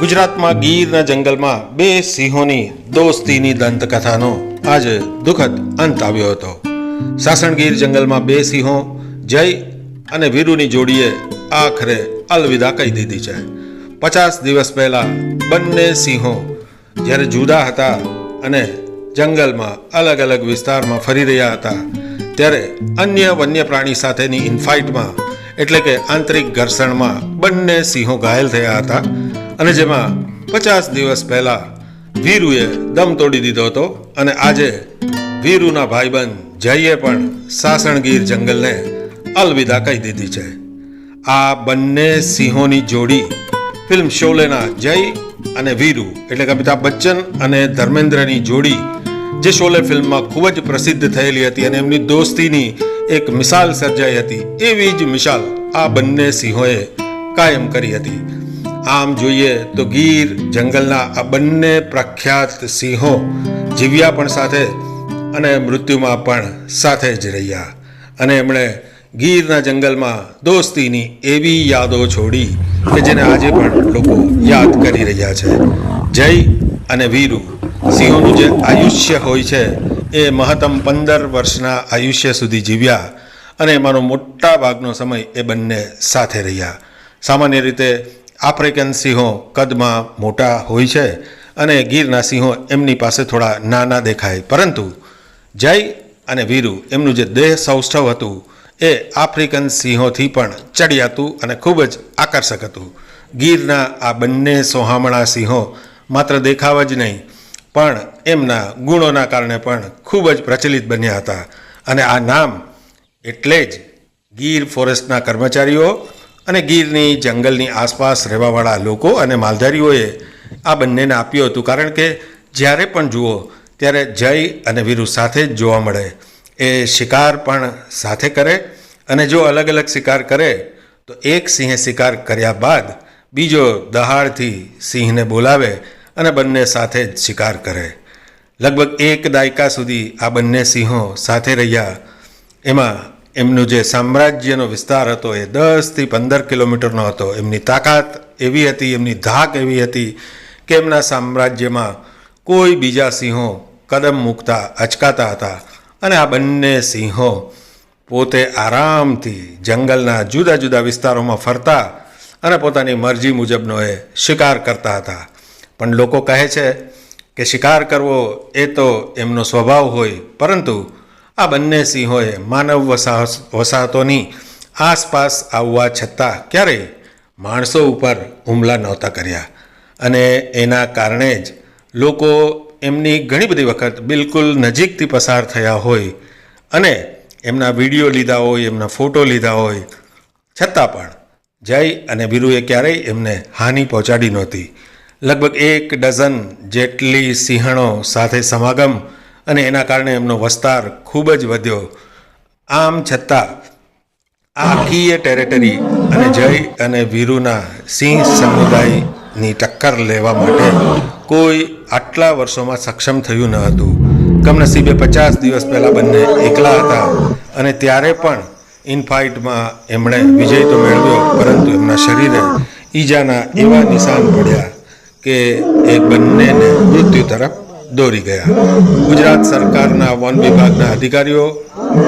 ગુજરાતમાં ગીરના જંગલમાં બે સિંહોની દોસ્તીની દંતકથાનો આજે દુઃખદ અંત આવ્યો હતો. સાસણગીર જંગલમાં બે સિંહો, જય અને વીરુની જોડીએ આખરે અલવિદા કહી દીધી છે. પચાસ દિવસ પહેલાં બંને સિંહો જ્યારે જુદા હતા અને જંગલમાં અલગ અલગ વિસ્તારમાં ફરી રહ્યા હતા, ત્યારે અન્ય વન્ય પ્રાણી સાથેની ઇનફાઇટમાં એટલે કે આંતરિક ઘર્ષણમાં બંને સિંહો ઘાયલ થયા હતા. અને જેમાં પચાસ દિવસ પહેલા વીરુએ દમ તોડી દીધો હતો અને આજે વીરુના ભાઈબંધ જયે પણ સાસણગીર જંગલને અલવિદા કહી દીધી છે. આ બંને સિંહોની જોડી ફિલ્મ શોલેના જય અને વીરુ, એટલે કે અમિતાભ બચ્ચન અને ધર્મેન્દ્રની જોડી, જે શોલે ફિલ્મમાં ખૂબ જ પ્રસિદ્ધ થયેલી હતી અને એમની દોસ્તીની એક મિસાલ સર્જાઈ હતી, એવી જ મિસાલ આ બંને સિંહોએ કાયમ કરી હતી. આમ જોઈએ તો ગીર, જંગલના આ બંને પ્રખ્યાત સિંહો જીવ્યા પણ સાથે અને મૃત્યુમાં પણ સાથે જ રહ્યા. અને એમણે ગીરના જંગલમાં દોસ્તીની એવી યાદો છોડી કે જેને આજે પણ લોકો યાદ કરી રહ્યા છે. જય અને વીરુ. સિંહોનું જે આયુષ્ય હોય છે, એ મહત્તમ પંદર વર્ષના આયુષ્ય સુધી જીવ્યા અને એમાંનો મોટા ભાગનો સમય એ બંને સાથે રહ્યા. સામાન્ય રીતે આફ્રિકન સિંહો કદમાં મોટા હોય છે અને ગીરના સિંહો એમની પાસે થોડા નાના દેખાય. પરંતુ જય અને વીરુ એમનું જે દેહ સૌષ્ઠવ હતું એ આફ્રિકન સિંહોથી પણ ચડિયાતું અને ખૂબ જ આકર્ષક હતું. ગીરના આ બંને સોહામણા સિંહો માત્ર દેખાવ જ નહીં, પણ એમના ગુણોના કારણે પણ ખૂબ જ પ્રચલિત બન્યા હતા. અને આ નામ એટલે જ ગીર ફોરેસ્ટના કર્મચારીઓ અને ગીરની જંગલની આસપાસ રહેવાવાળા લોકો અને માલધારીઓએ આ બંનેને આપ્યું હતું. કારણ કે જ્યારે પણ જુઓ, ત્યારે જય અને વીરુ સાથે જ જોવા મળે. એ શિકાર પણ સાથે કરે અને જો અલગ અલગ શિકાર કરે, તો એક સિંહે શિકાર કર્યા બાદ બીજો દહાડથી સિંહને બોલાવે અને બંને સાથે જ શિકાર કરે. લગભગ એક દાયકા સુધી આ બંને સિંહો સાથે રહ્યા. એમાં એમનું જે સામ્રાજ્યનો વિસ્તાર હતો એ દસથી પંદર કિલોમીટરનો હતો. એમની તાકાત એવી હતી, એમની ધાક એવી હતી કે એમના સામ્રાજ્યમાં કોઈ બીજા સિંહો કદમ મૂકતા, અચકાતા હતા અને આ બંને સિંહો પોતે આરામથી જંગલના જુદા જુદા વિસ્તારોમાં ફરતા અને પોતાની મરજી મુજબનો એ શિકાર કરતા હતા. પણ લોકો કહે છે કે શિકાર કરવો એ તો એમનો સ્વભાવ હોય, પરંતુ આ બંને સિંહોએ માનવ વસાહ, વસાહતોની આસપાસ આવવા છતાં ક્યારેય માણસો ઉપર હુમલા નહોતા કર્યા. અને એના કારણે જ લોકો એમની ઘણી બધી વખત બિલકુલ નજીકથી પસાર થયા હોય અને એમના વીડિયો લીધા હોય, એમના ફોટો લીધા હોય. છતાં પણ જય અને બીરુએ ક્યારેય એમને હાનિ પહોંચાડી નહોતી. લગભગ એક ડઝન જેટલી સિંહણો સાથે સમાગમ અને એના કારણે એમનો વસ્તાર ખૂબ જ વધ્યો. આમ છતાં, આખી એ ટેરેટરી અને જય અને વીરુના સિંહ સમુદાયની ટક્કર લેવા માટે કોઈ આટલા વર્ષોમાં સક્ષમ થયું ન હતું. કમનસીબે પચાસ દિવસ પહેલાં બંને એકલા હતા અને ત્યારે પણ ઇનફાઇટમાં એમણે વિજય તો મેળવ્યો, પરંતુ એમના શરીરે ઈજાના એવા નિશાન પડ્યા કે એ બંનેને મૃત્યુ તરફ દોરી ગયા ગુજરાત સરકારના વન વિભાગના અધિકારીઓ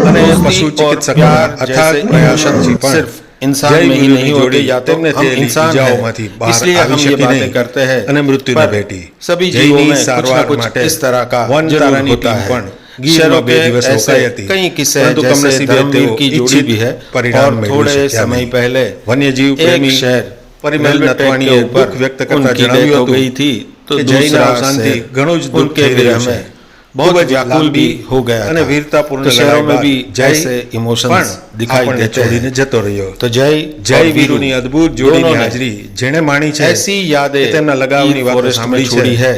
અને પશુ ચિકિત્સકોના અથાગ પ્રયાસોથી પણ सिर्फ इंसान જય में ही વીરુની नहीं होती જોડી या तो તેમને हम થયેલી इंसान ઈજાઓમાંથી हैं બહાર इसलिए हम આવી ये શકી बातें નહીં करते हैं અને મૃત્યુને पर ભેટી सभी જયની जीवों में कुछ ना સારવાર कुछ માટે इस तरह का વન जरूर તારાની होता ટીમ है પણ ગીરમાં शहरों બે के દિવસ ऐसे રોકાઈ હતી कई किस्से પરંતુ जैसे કમનસીબે धर्मवीर તેઓ की जोड़ी ઈચ્છિત भी है પરિણામ और મેળવી थोड़े શક્યા समय નહીં. पहले વન્યજીવ एक પ્રેમી शहर પરિમલ रेलवे ट्रैक નથવાણીએ के ऊपर દુઃખ વ્યક્ત કરતા उनकी જણાવ્યું डेथ हो હતું गई थी तो કે જયના दूसरा અવસાનથી शहर ઘણું જ દુઃખ उनके થઈ રહ્યું विरह છે में बहुत ખૂબ જ व्याकुल લાંબી भी हो गया અને था। વીરતાપૂર્ણ तो शहरों में લડાઈ भी બાદ જય जैसे इमोशंस પણ दिखाई આપણને देते છોડીને हैं જતો રહ્યો तो जय જય और वीरू વીરુની અદ્ભુત જોડીની दोनों ने હાજરી જેણે માણી છે ऐसी यादें કે તેમના લગાવની गीर વાતો फॉरेस्ट में સાંભળી छोड़ी છે है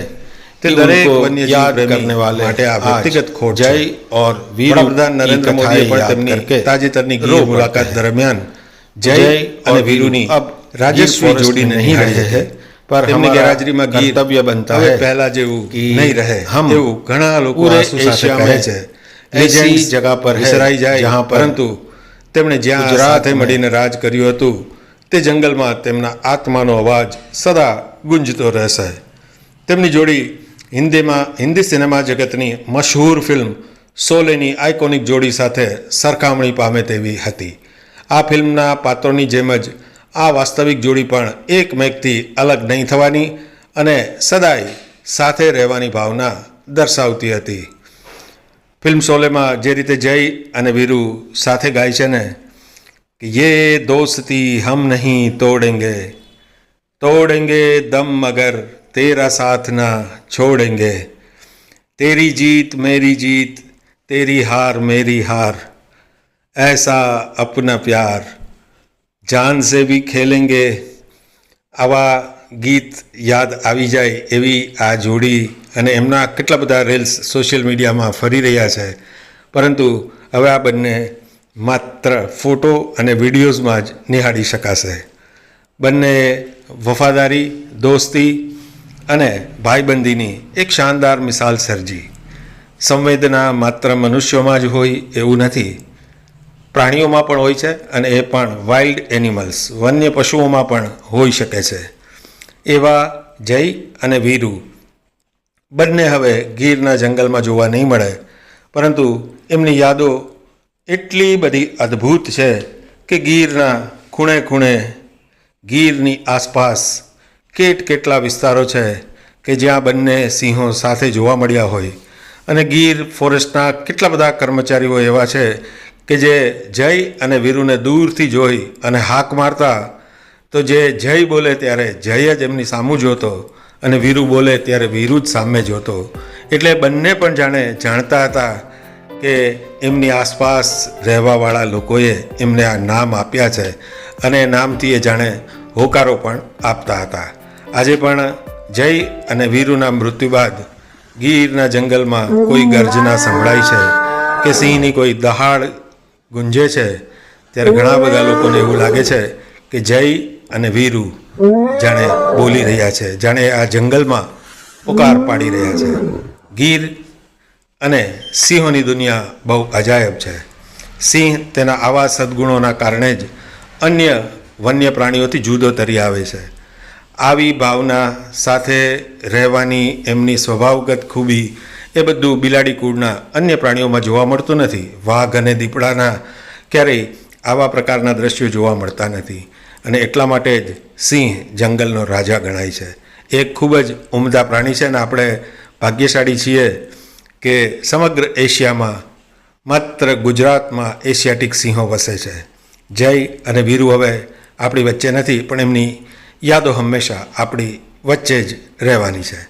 તે कि દરેક उनको વન્યજીવ याद પ્રેમી करने वाले માટે આ आज વ્યક્તિગત ખોટ છે. जय और वीरू વડાપ્રધાન की નરેન્દ્ર कथाएं મોદીએ પણ याद તેમની करके તાજેતરની रो ગીર पड़ते મુલાકાત हैं। દરમિયાન જય जय અને और વીરુની वीरू अब રાજસ્વી गीर જોડી फॉरेस्ट में નહીં नहीं રહે रहे છે પર તેમની ગેરહાજરીમાં કર્તવ્ય બનતા હવે પહેલા જેવું નહીં રહે હમ એવું ઘણા લોકો પૂરે એશિયા છે. એસી જગા પર વિસરાઈ જાય જહાં પરંતુ તેમણે જ્યાં સાથે મળીને રાજ કર્યું હતું તે જંગલમાં તેમના આત્માનો અવાજ સદા ગુંજતો રહેશે. તેમની જોડી હિન્દીમાં હિન્દી સિનેમા જગતની મશહૂર ફિલ્મ સોલેની આઇકોનિક જોડી સાથે સરખામણી પામે તેવી હતી. આ ફિલ્મના પાત્રોની જેમ જ આ વાસ્તવિક જોડી પણ એક મેઘથી અલગ નહીં થવાની અને સદાય સાથે રહેવાની ભાવના દર્શાવતી હતી ફિલ્મ શોલેમાં જે રીતે જય અને વીરુ સાથે ગાય છે ને कि ये दोस्ती हम नहीं तोड़ेंगे तोड़ेंगे दम मगर तेरा साथ ना छोड़ेंगे तेरी जीत मेरी जीत तेरी हार मेरी हार ऐसा अपना प्यार જાન સે ભી ખેલેંગે, આવા ગીત યાદ આવી જાય એવી આ જોડી અને એમના કેટલા બધા રીલ્સ સોશિયલ મીડિયામાં ફરી રહ્યા છે. પરંતુ હવે આ બંને માત્ર ફોટો અને વિડીયોઝમાં જ નિહાળી શકાશે. બંને વફાદારી, દોસ્તી અને ભાઈબંધીની એક શાનદાર મિસાલ સર્જી. સંવેદના માત્ર મનુષ્યોમાં જ હોય એવું નથી. પ્રાણીઓમાં પણ હોય છે અને એ પણ વાઇલ્ડ એનિમલ્સ વન્ય પશુઓમાં પણ હોઈ શકે છે. એવા જય અને વીરુ. બંને હવે ગીરના જંગલમાં જોવા નહીં મળે, પરંતુ એમની યાદો એટલી બધી અદ્ભુત છે કે ગીરના ખૂણે ખૂણે ગીરની આસપાસ કેટ કેટલા વિસ્તારો છે કે જ્યાં બંને સિંહો સાથે જોવા મળ્યા હોય. અને ગીર ફોરેસ્ટના કેટલા બધા કર્મચારીઓ એવા છે કે જે જય અને વીરુને દૂરથી જોઈ અને હાક મારતા, તો જે જય બોલે ત્યારે જય જ એમની સામું જોતો અને વીરુ બોલે ત્યારે વીરુ જ સામે જોતો. એટલે બંને પણ જાણે જાણતા હતા કે એમની આસપાસ રહેવાવાળા લોકોએ એમને આ નામ આપ્યા છે અને નામથી એ જાણે હોકારો પણ આપતા હતા. આજે પણ જય અને વીરુના મૃત્યુ બાદ ગીરના જંગલમાં કોઈ ગર્જના સંભળાય છે કે સિંહની કોઈ દહાડ ગુંજે છે, ત્યારે ઘણા બધા લોકોને એવું લાગે છે કે જય અને વીરુ જાણે બોલી રહ્યા છે, જાણે આ જંગલમાં પુકાર પાડી રહ્યા છે. ગીર અને સિંહોની દુનિયા બહુ અજાયબ છે. સિંહ તેના આવા સદ્ગુણોના કારણે જ અન્ય વન્ય પ્રાણીઓથી જુદો તરી આવે છે. આવી ભાવના સાથે રહેવાની એમની સ્વભાવગત ખૂબી એ બધું બિલાડી કુળના અન્ય પ્રાણીઓમાં જોવા મળતું નથી. વાઘ અને દીપડાના ક્યારેય આવા પ્રકારના દ્રશ્યો જોવા મળતા નથી. અને એટલા માટે જ સિંહ જંગલનો રાજા ગણાય છે. એક ખૂબ જ ઉમદા પ્રાણી છે અને આપણે ભાગ્યશાળી છીએ કે સમગ્ર એશિયામાં માત્ર ગુજરાતમાં એશિયાટિક સિંહો વસે છે. જય અને વીરુ હવે આપણી વચ્ચે નથી, પણ એમની યાદો હંમેશા આપણી વચ્ચે જ રહેવાની છે.